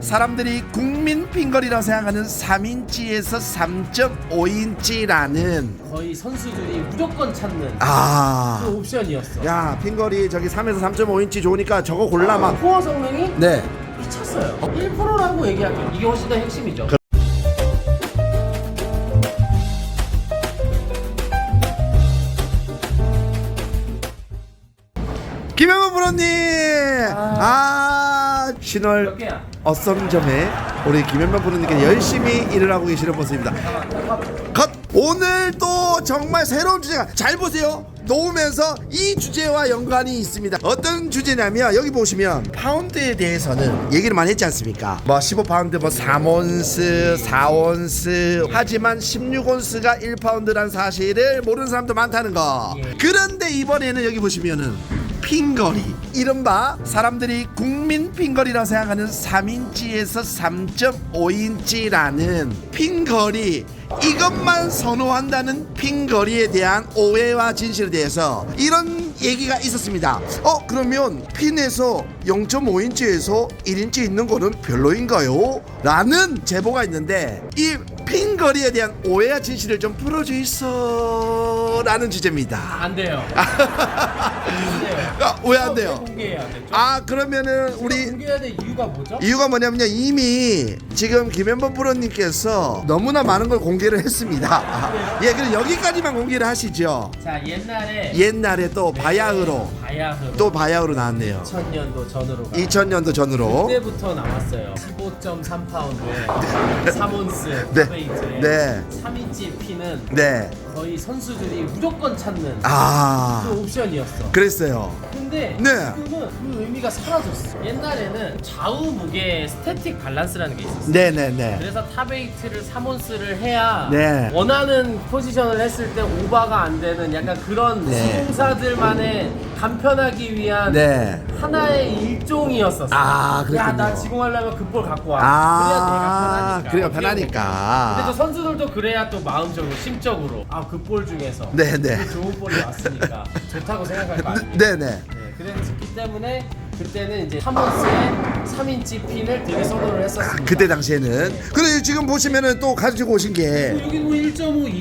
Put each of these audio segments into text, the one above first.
사람들이 국민 핑거리라고 생각하는 3인치에서 3.5인치라는 거의 선수들이 무조건 찾는 아. 그 옵션이었어. 야, 핑거리 저기 3에서 3.5인치 좋으니까 저거 골라 막. 코어 성능이 네. 미쳤어요. 1%라고 얘기할게요. 이게 훨씬 더 핵심이죠. 김영호 프로님. 아, 몇 신월 개야? 어썸점에 우리 김현만 프로님께 열심히 일을 하고 계시는 모습입니다. 컷! 오늘 또 정말 새로운 주제가 잘 보세요. 놓으면서 이 주제와 연관이 있습니다. 어떤 주제냐면 여기 보시면 파운드에 대해서는 얘기를 많이 했지 않습니까? 뭐 15파운드 뭐 3온스, 4온스 하지만 16온스가 1파운드란 사실을 모르는 사람도 많다는 거. 예. 그런데 이번에는 여기 보시면은 핑거리 이른바 사람들이 국민 핑거리라고 생각하는 3인치에서 3.5인치라는 핑거리 이것만 선호한다는 핑거리에 대한 오해와 진실에 대해서 이런 얘기가 있었습니다. 어 그러면 핀에서 0.5인치에서 1인치 있는 거는 별로인가요? 라는 제보가 있는데 이 핑거리에 대한 오해와 진실을 좀 풀어주이소 라는 주제입니다. 안 돼요. 안 돼요. 아, 왜안왜 돼요? 공개해야 되죠? 아 그러면은 우리 공개해야 될 이유가 뭐죠? 이유가 뭐냐면요 이미 지금 김현범 프로님께서 너무나 많은 걸 공개를 했습니다. 아, 예, 그럼 여기까지만 공개를 하시죠. 자 옛날에 옛날에 또 바야흐로 바야흐로 또 바야흐로 나왔네요. 2000년도 전으로 가. 2000년도 전으로. 그때부터 나왔어요. 15.3파운드에 3온스 네. 웨이트에 네. 3인치 피는 네. 거의 선수들이 무조건 찾는 아그 옵션이었어. 그랬어요. 근데 네. 지금은 그 의미가 사라졌어. 옛날에는 좌우 무게 스태틱 밸런스라는 게 있었어. 네네네. 그래서 탑에이트를 3온스를 해야 네. 원하는 포지션을 했을 때 오버가 안 되는 약간 그런 네. 시공사들만의 간편하기 위한 네. 하나의 일종이었었어. 아, 그랬군요. 야, 나 지공하려면 그 볼 갖고 와. 아 그래야 그래야 내가 편하니까. 근데 또 편하니까. 선수들도 그래야 또 마음적으로 심적으로 아 그 볼 중에서 네 네. 그 좋은 볼이 왔으니까 좋다고 생각할 거 아니에요. 네네. 네, 그랬기 때문에 그때는 이제 3원스에 3인치 핀을 되게 선호를 했었습니다. 그때 당시에는. 근데 지금 보시면은 또 가지고 오신 게. 여기 뭐 1.5,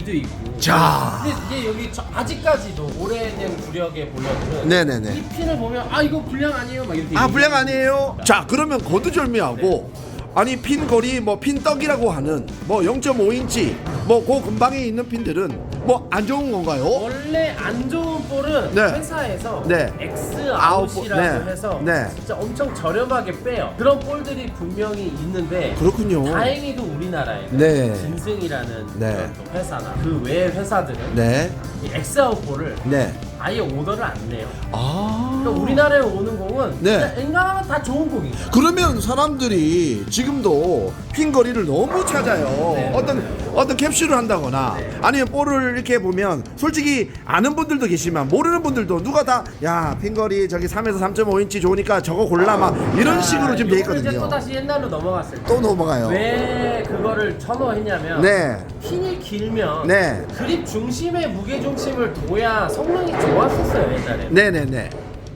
2도 있고. 자. 근데 이게 여기 저- 아직까지도 오래된 구력의 볼러들은 네네네. 이 핀을 보면 아 이거 불량 아니에요 막 이렇게. 아. 불량 아니에요? 자 그러면 거두절미하고 아니 핀 거리 뭐 핀 떡이라고 하는 뭐 0.5인치 뭐 그 근방에 있는 핀들은 뭐 안 좋은 건가요? 원래 안 좋은 볼은 네. 회사에서 네. X 아웃이라고 네. 해서 네. 진짜 엄청 저렴하게 빼요. 그런 볼들이 분명히 있는데 그렇군요. 다행히도 우리나라에 네. 진승이라는 네. 그런 또 회사나 그 외의 회사들은 네. 이 X 아웃 볼을 네. 아예 오더를 안 내요. 아. 그러니까 우리나라에 오는 공은 네. 진짜 웬간하면 다 좋은 공이에요. 그러면 사람들이 지금도 핀 거리를 너무 찾아요. 네. 어떤 어떤 캡슐을 한다거나 아니면 볼을 이렇게 보면 솔직히 아는 분들도 계시지만 모르는 분들도 누가 다야핀 거리 저기 3에서 3.5인치 좋으니까 저거 골라 막 이런 식으로 지금 돼 이제 또 있거든요. 다시 옛날로 넘어갔을 때. 또 넘어가요. 왜 그거를 선호했냐면 네. 핀이 길면 네. 그립 중심의 무게 중심을 둬야 성능이 좋았었어요 옛날에. 네 네 네.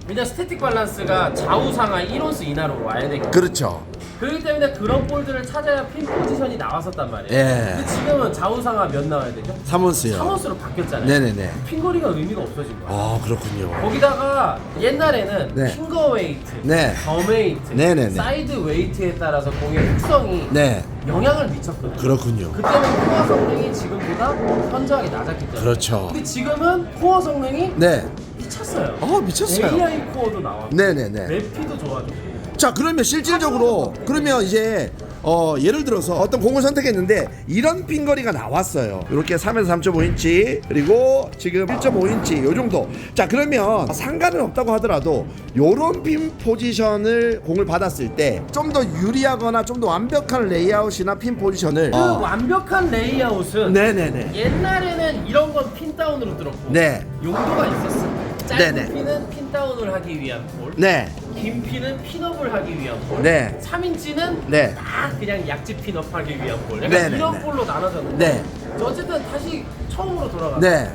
왜냐 스태틱 밸런스가 좌우 상하 1온스 이하로 와야 되거든. 그렇죠. 그렇기 때문에 그런 볼들을 찾아야 핀 포지션이 나왔었단 말이에요. 예. 근데 지금은 좌우 상하 몇 나와야 되죠? 3원스요. 3온스로 바뀌었잖아요. 네네네. 핀 거리가 의미가 없어진 거야. 아 그렇군요. 거기다가 옛날에는 네. 핑거 웨이트, 네. 덤 웨이트, 네네네. 사이드 웨이트에 따라서 공의 특성이 네. 영향을 미쳤거든요. 그렇군요. 그때는 코어 성능이 지금보다 현저하게 낮았기 때문에. 그렇죠. 근데 지금은 코어 성능이 네. 미쳤어요. 어 미쳤어요. AI 코어도 나와. 네네네. 래피도 좋아졌고. 자 그러면 실질적으로 그러면 이제 어 예를 들어서 어떤 공을 선택했는데 이런 핀거리가 나왔어요 이렇게 3에서 3.5인치 그리고 지금 1.5인치 요 정도 자 그러면 상관은 없다고 하더라도 요런 핀 포지션을 공을 받았을 때 좀 더 유리하거나 좀 더 완벽한 레이아웃이나 핀 포지션을 그 완벽한 레이아웃은 어. 네네네 옛날에는 이런 건 핀 다운으로 들었고 네. 용도가 있었어. 짧은 네네. 핀은 핀 다운을 하기 위한 볼, 네긴 핀은 핀업을 하기 위한 볼, 네. 3인치는 네. 딱 그냥 약지 핀업 하기 위한 볼. 약간 네네, 이런 네. 볼로 나눠졌는데 네. 어쨌든 다시 처음으로 돌아가. 네.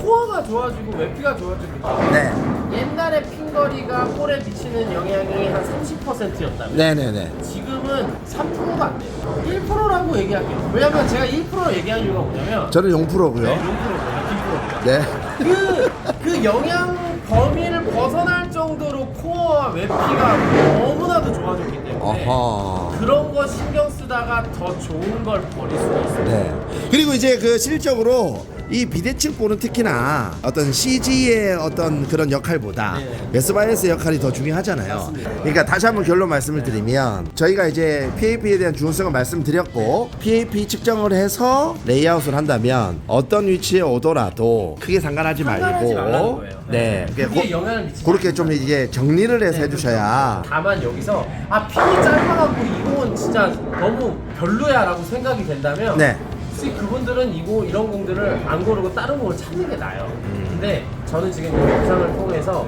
코어가 좋아지고 외피가 좋아지고 네. 옛날에 핀거리가 볼에 미치는 영향이 한 30%였다면 네 네 네. 지금은 3%가 안 돼요. 1%라고 얘기할게요. 왜냐면 제가 1% 얘기한 이유가 뭐냐면 저는 0%고요. 네, 0%고요. 0%고요. 네. 그, 그 영향 범위를 벗어날 정도로 코어와 외피가 너무나도 좋아졌기 때문에 어허. 그런 거 신경 쓰다가 더 좋은 걸 버릴 수가 있어요. 네. 그리고 이제 그 실적으로 이 비대칭 볼은 특히나 어떤 CG의 어떤 그런 역할보다 네. 베스바이어스 역할이 더 중요하잖아요. 그러니까 다시 한번 결론 말씀을 드리면 저희가 이제 PAP에 대한 중요성을 말씀드렸고 PAP 측정을 해서 레이아웃을 한다면 어떤 위치에 오더라도 크게 상관하지 상관하지 거예요. 네. 그게 고- 영향을 미치지 그렇게 좀 이제 정리를 해서 네, 해주셔야 다만 여기서 아 핀이 짧아갖고 이 공은 진짜 너무 별로야라고 생각이 된다면 네. 혹시 그분들은 이거 이런 공들을 안 고르고 다른 공을 찾는 게 나아요. 음. 근데 저는 지금 이 영상을 통해서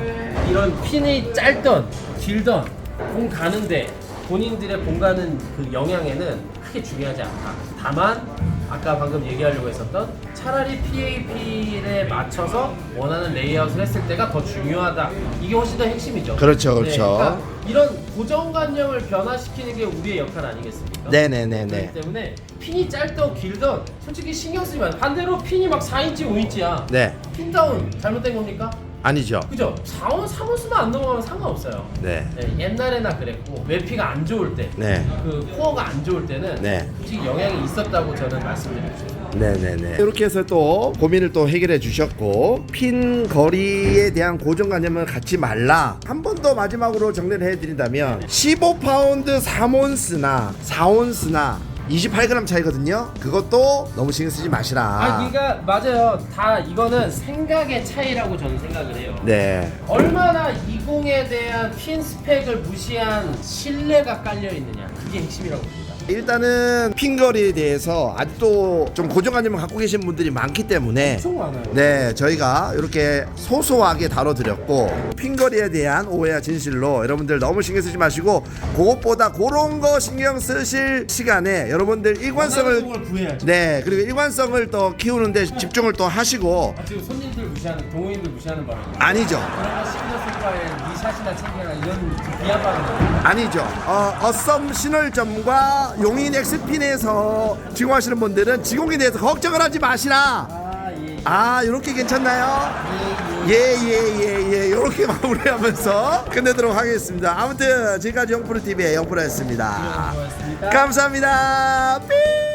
이런 핀이 짧던 길던 공 가는데 본인들의 공 가는 그 영향에는 크게 중요하지 않다. 다만 아까 방금 얘기하려고 했었던 차라리 PAP에 맞춰서 원하는 레이아웃을 했을 때가 더 중요하다. 이게 훨씬 더 핵심이죠. 그렇죠, 그렇죠. 그러니까 이런 고정관념을 변화시키는 게 우리의 역할 아니겠습니까? 네네네네. 그렇기 때문에 핀이 짧던 길던 솔직히 신경 쓰지 마요. 반대로 핀이 막 4인치, 5인치야. 네. 핀 다운 잘못된 겁니까? 아니죠. 그죠? 4원, 3원 수만 안 넘어가면 상관없어요. 네. 네, 옛날에나 그랬고 외피가 안 좋을 때, 네. 그 코어가 안 좋을 때는 네. 솔직히 영향이 있었다고 저는 말씀드리죠. 네네네. 이렇게 해서 또 고민을 또 해결해 주셨고 핀 거리에 대한 고정관념을 갖지 말라. 한 번 더 마지막으로 정리를 해드린다면 15파운드 3온스나 4온스나 28g 차이거든요. 그것도 너무 신경 쓰지 마시라. 아, 그러니까 맞아요. 다 이거는 생각의 차이라고 저는 생각을 해요. 네. 얼마나 이 공에 대한 핀 스펙을 무시한 신뢰가 깔려 있느냐 그게 핵심이라고. 일단은 핀 거리에 대해서 아직도 좀 고정관념을 갖고 계신 분들이 많기 때문에 엄청 많아요. 네, 저희가 이렇게 소소하게 다뤄드렸고 핑거리에 대한 오해와 진실로 여러분들 너무 신경 쓰지 마시고 그것보다 그런 거 신경 쓰실 시간에 여러분들 일관성을 구해야죠. 네 그리고 일관성을 또 키우는데 집중을 또 하시고 아, 지금 손님들 무시하는 동호인들 무시하는 바람에 아니죠 그런 거 신경 쓸 바에 네 샷이나 챙겨라 이런 그 비하 발언 아니죠 어, 어썸 신월점과 용인 엑스핀에서 지공하시는 분들은 지공에 대해서 걱정을 하지 마시라 아 예 아 이렇게 괜찮나요? 예예예예 이렇게 마무리하면서 끝내도록 하겠습니다. 아무튼 지금까지 영프로 TV의 영프로였습니다. 고맙습니다. 감사합니다. 삐.